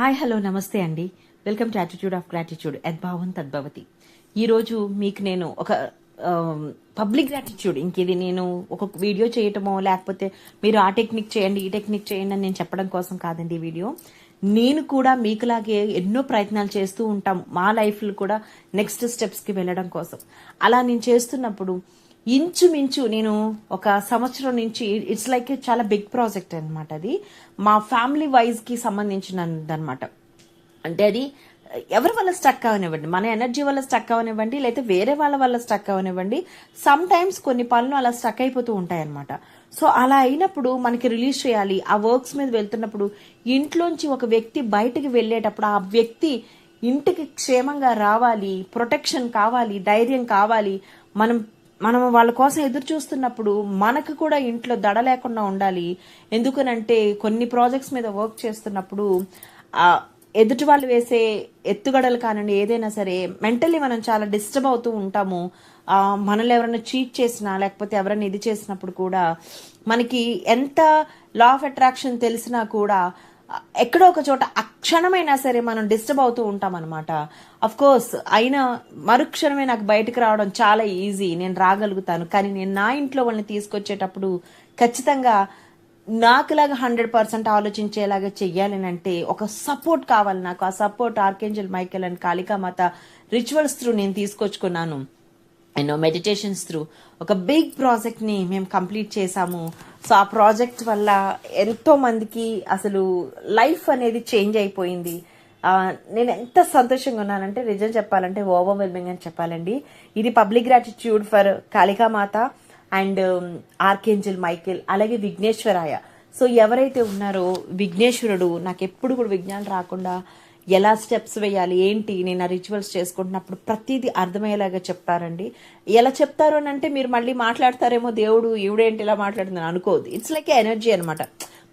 Hi hello నమస్తే అండి. Welcome to attitude of gratitude యద్భావం తద్భవతి ఈరోజు మీకు నేను ఒక పబ్లిక్ గ్రాటిట్యూడ్ ఇంకేది నేను ఒక వీడియో చేయటమో లేకపోతే మీరు ఆ టెక్నిక్ చేయండి ఈ టెక్నిక్ చేయండి అని నేను చెప్పడం కోసం కాదండి ఈ వీడియో. నేను కూడా మీకులాగే ఎన్నో ప్రయత్నాలు చేస్తూ ఉంటాం మా లైఫ్లో కూడా నెక్స్ట్ స్టెప్స్కి వెళ్ళడం కోసం. అలా నేను చేస్తున్నప్పుడు ఇంచుమించు నేను ఒక సంవత్సరం నుంచి ఇట్స్ లైక్ చాలా బిగ్ ప్రాజెక్ట్ అనమాట అది. మా ఫ్యామిలీ వైజ్కి సంబంధించినదనమాట అంటే అది ఎవరి వల్ల స్టక్ అవనివ్వండి మన ఎనర్జీ వల్ల స్టక్ అవనివ్వండి లేకపోతే వేరే వాళ్ళ వల్ల స్టక్ అవనివ్వండి సమ్ టైమ్స్ కొన్ని పనులు అలా స్టక్ అయిపోతూ ఉంటాయి అనమాట సో అలా అయినప్పుడు మనకి రిలీజ్ చేయాలి. ఆ వర్క్స్ మీద వెళ్తున్నప్పుడు ఇంట్లోంచి ఒక వ్యక్తి బయటకు వెళ్ళేటప్పుడు ఆ వ్యక్తి ఇంటికి క్షేమంగా రావాలి ప్రొటెక్షన్ కావాలి ధైర్యం కావాలి మనం మనం వాళ్ళ కోసం ఎదురు చూస్తున్నప్పుడు మనకు కూడా ఇంట్లో దడ లేకుండా ఉండాలి. ఎందుకనంటే కొన్ని ప్రాజెక్ట్స్ మీద వర్క్ చేస్తున్నప్పుడు ఎదుటి వాళ్ళు వేసే ఎత్తుగడలు కానివ్వండి ఏదైనా సరే మెంటల్లీ మనం చాలా డిస్టర్బ్ అవుతూ ఉంటాము. మనల్ని ఎవరైనా చీట్ చేసినా లేకపోతే ఎవరైనా ఇది చేసినప్పుడు కూడా మనకి ఎంత లా ఆఫ్ అట్రాక్షన్ తెలిసినా కూడా ఎక్కడో ఒక చోట క్షణమైనా సరే మనం డిస్టర్బ్ అవుతూ ఉంటాం అనమాట అఫ్ కోర్స్ అయినా మరుక్షణమే నాకు బయటకు రావడం చాలా ఈజీ. నేను రాగలుగుతాను. కానీ నేను నా ఇంట్లో వాళ్ళని తీసుకొచ్చేటప్పుడు ఖచ్చితంగా నాకులాగా హండ్రెడ్ పర్సెంట్ ఆలోచించేలాగా చెయ్యాలని అంటే ఒక సపోర్ట్ కావాలి నాకు. ఆ support archangel Michael and Kalikamata rituals through నేను తీసుకొచ్చుకున్నాను. ఎన్నో మెడిటేషన్స్ త్రూ ఒక బిగ్ ప్రాజెక్ట్ని మేము కంప్లీట్ చేసాము సో ఆ ప్రాజెక్ట్ వల్ల ఎంతో మందికి అసలు లైఫ్ అనేది చేంజ్ అయిపోయింది. నేను ఎంత సంతోషంగా ఉన్నానంటే నిజం చెప్పాలంటే ఓవర్వెల్మింగ్ అని చెప్పాలండి. ఇది public gratitude for Kalikamata and archangel Michael అలాగే విఘ్నేశ్వరాయ సో ఎవరైతే ఉన్నారో విఘ్నేశ్వరుడు నాకు ఎప్పుడు కూడా విజ్ఞానం రాకుండా ఎలా స్టెప్స్ వేయాలి ఏంటి నేను ఆ రిచువల్స్ చేసుకుంటున్నప్పుడు ప్రతిదీ అర్థమయ్యేలాగా చెప్తారండి. ఎలా చెప్తారు అని అంటే మీరు మళ్ళీ మాట్లాడతారేమో దేవుడు ఈవిడేంటి ఇలా మాట్లాడుతుంది అనుకోదు ఇట్స్ లైక్ ఎనర్జీ అనమాట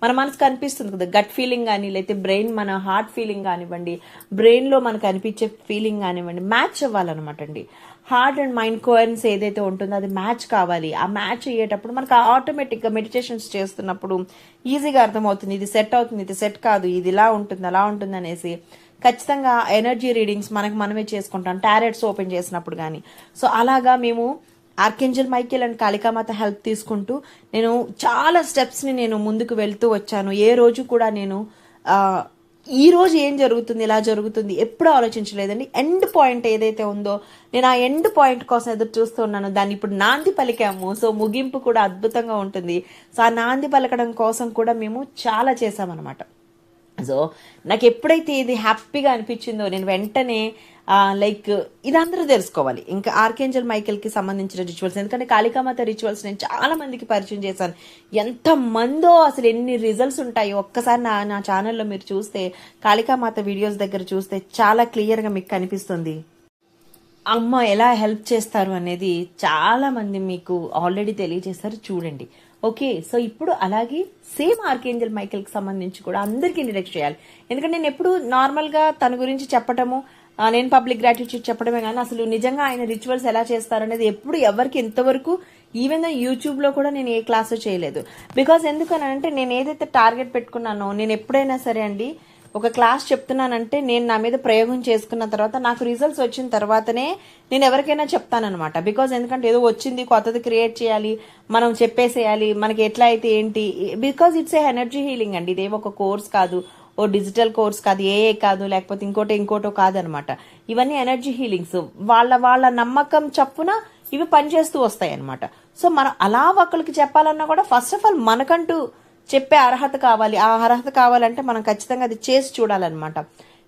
మన మనసుకు అనిపిస్తుంది కదా గట్ ఫీలింగ్ కానీ లేకపోతే బ్రెయిన్ మన హార్ట్ ఫీలింగ్ కానివ్వండి బ్రెయిన్లో మనకు అనిపించే ఫీలింగ్ కానివ్వండి మ్యాచ్ అవ్వాలన్నమాట అండి. హార్ట్ అండ్ మైండ్ కోయరెన్స్ ఏదైతే ఉంటుందో అది మ్యాచ్ కావాలి. ఆ మ్యాచ్ అయ్యేటప్పుడు మనకు ఆటోమేటిక్గా మెడిటేషన్స్ చేస్తున్నప్పుడు ఈజీగా అర్థమవుతుంది ఇది సెట్ అవుతుంది ఇది సెట్ కాదు ఇది ఇలా ఉంటుంది అలా ఉంటుంది అనేసి ఖచ్చితంగా ఎనర్జీ రీడింగ్స్ మనకు మనమే చేసుకుంటాం. టారెట్స్ ఓపెన్ చేసినప్పుడు కానీ సో అలాగా మేము archangel Michael and Kalikamata help తీసుకుంటూ నేను చాలా స్టెప్స్ని నేను ముందుకు వెళ్తూ వచ్చాను. ఏ రోజు కూడా నేను ఈ రోజు ఏం జరుగుతుంది ఇలా జరుగుతుంది ఎప్పుడు ఆలోచించలేదండి. ఎండ్ పాయింట్ ఏదైతే ఉందో నేను ఆ ఎండ్ పాయింట్ కోసం ఎదురు చూస్తూ ఉన్నాను. దాన్ని ఇప్పుడు నాంది పలికాము. సో ముగింపు కూడా అద్భుతంగా ఉంటుంది. సో ఆ నాంది పలకడం కోసం కూడా మేము చాలా చేసామన్నమాట సో నాకు ఎప్పుడైతే ఇది హ్యాపీగా అనిపించిందో నేను వెంటనే లైక్ ఇది అందరూ తెలుసుకోవాలి. ఇంకా ఆర్కేంజల్ మైకెల్కి సంబంధించిన రిచువల్స్ ఎందుకంటే కాళికామాత రిచువల్స్ నేను చాలా మందికి పరిచయం చేశాను. ఎంత మందో అసలు ఎన్ని రిజల్ట్స్ ఉంటాయో ఒక్కసారి నా నా ఛానల్లో మీరు చూస్తే కాళికామాత వీడియోస్ దగ్గర చూస్తే చాలా క్లియర్గా మీకు కనిపిస్తుంది. అమ్మ ఎలా హెల్ప్ చేస్తారు అనేది చాలా మంది మీకు ఆల్రెడీ తెలియజేస్తారు చూడండి. ఓకే సో ఇప్పుడు అలాగే సేమ్ ఆర్కేంజల్ మైకేల్కి సంబంధించి కూడా అందరికీ ఇంట్రడక్ట్ చేయాలి. ఎందుకంటే నేను ఎప్పుడు నార్మల్గా తన గురించి చెప్పటము నేను పబ్లిక్ గ్రాట్యూట్యూడ్ చెప్పడమే కానీ అసలు నిజంగా ఆయన రిచువల్స్ ఎలా చేస్తారనేది ఎప్పుడు ఎవరికి ఎంతవరకు ఈవెన్ యూట్యూబ్లో కూడా నేను ఏ క్లాసు చేయలేదు. బికాస్ ఎందుకనంటే నేను ఏదైతే టార్గెట్ పెట్టుకున్నానో నేను ఎప్పుడైనా సరే అండి ఒక క్లాస్ చెప్తున్నానంటే నేను నా మీద ప్రయోగం చేసుకున్న తర్వాత నాకు రిజల్ట్స్ వచ్చిన తర్వాతనే నేను ఎవరికైనా చెప్తానమాట బికాజ్ ఎందుకంటే ఏదో వచ్చింది కొత్తది క్రియేట్ చేయాలి మనం చెప్పేసేయాలి మనకి ఎట్లా అయితే ఏంటి because it's a energy healing అండి. ఇదేం ఒక కోర్స్ కాదు ఓ డిజిటల్ కోర్స్ కాదు ఏ కాదు లేకపోతే ఇంకోటి ఇంకోటో కాదనమాట ఇవన్నీ ఎనర్జీ హీలింగ్స్ వాళ్ళ వాళ్ళ నమ్మకం చప్పున ఇవి పనిచేస్తూ వస్తాయి అనమాట సో మనం అలా ఒకరికి చెప్పాలన్నా కూడా ఫస్ట్ ఆఫ్ ఆల్ మనకంటూ చెప్పే అర్హత కావాలి. ఆ అర్హత కావాలంటే మనం ఖచ్చితంగా అది చేసి చూడాలన్నమాట.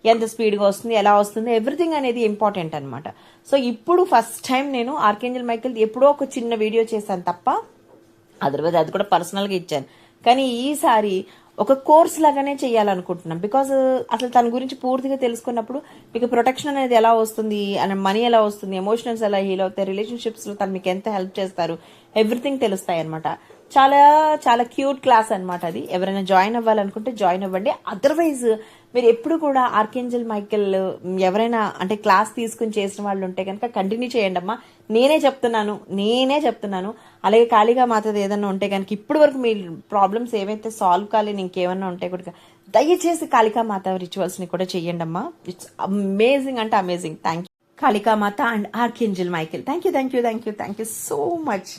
ఎంత స్పీడ్గా వస్తుంది ఎలా వస్తుంది ఎవ్రీథింగ్ అనేది ఇంపార్టెంట్ అనమాట సో ఇప్పుడు ఫస్ట్ టైం నేను ఆర్కేంజల్ మైకిల్ ఎప్పుడో ఒక చిన్న వీడియో చేశాను తప్ప అదర్వైజ్ అది కూడా పర్సనల్గా ఇచ్చాను. కానీ ఈసారి ఒక కోర్స్ లాగానే చేయాలనుకుంటున్నాం బికాజ్ అసలు తన గురించి పూర్తిగా తెలుసుకున్నప్పుడు మీకు ప్రొటెక్షన్ అనేది ఎలా వస్తుంది? అండ్ మనీ ఎలా వస్తుంది? ఎమోషనల్స్ ఎలా హీల్ అవుతాయి? రిలేషన్షిప్స్లో తను మీకు ఎంత హెల్ప్ చేస్తారు? ఎవ్రీథింగ్ తెలుస్తాయి అనమాట చాలా చాలా క్యూట్ క్లాస్ అనమాట అది. ఎవరైనా జాయిన్ అవ్వాలనుకుంటే జాయిన్ అవ్వండి. అదర్వైజ్ మీరు ఎప్పుడు కూడా ఆర్కేంజల్ మైకెల్ ఎవరైనా అంటే క్లాస్ తీసుకుని చేసిన వాళ్ళు ఉంటే కనుక కంటిన్యూ చేయండి అమ్మా. నేనే చెప్తున్నాను నేనే చెప్తున్నాను. అలాగే ఖాళీగా మాత్రం ఏదైనా ఉంటే కనుక ఇప్పటి వరకు మీ ప్రాబ్లమ్స్ ఏవైతే సాల్వ్ కాలేని ఇంకేమన్నా ఉంటే కూడా దయచేసి కాళికామాత రిచువల్స్ని కూడా చెయ్యండి అమ్మా. ఇట్స్ అమేజింగ్ అంటే amazing thank you Kalikamata and archangel Michael thank you thank you thank you thank you so much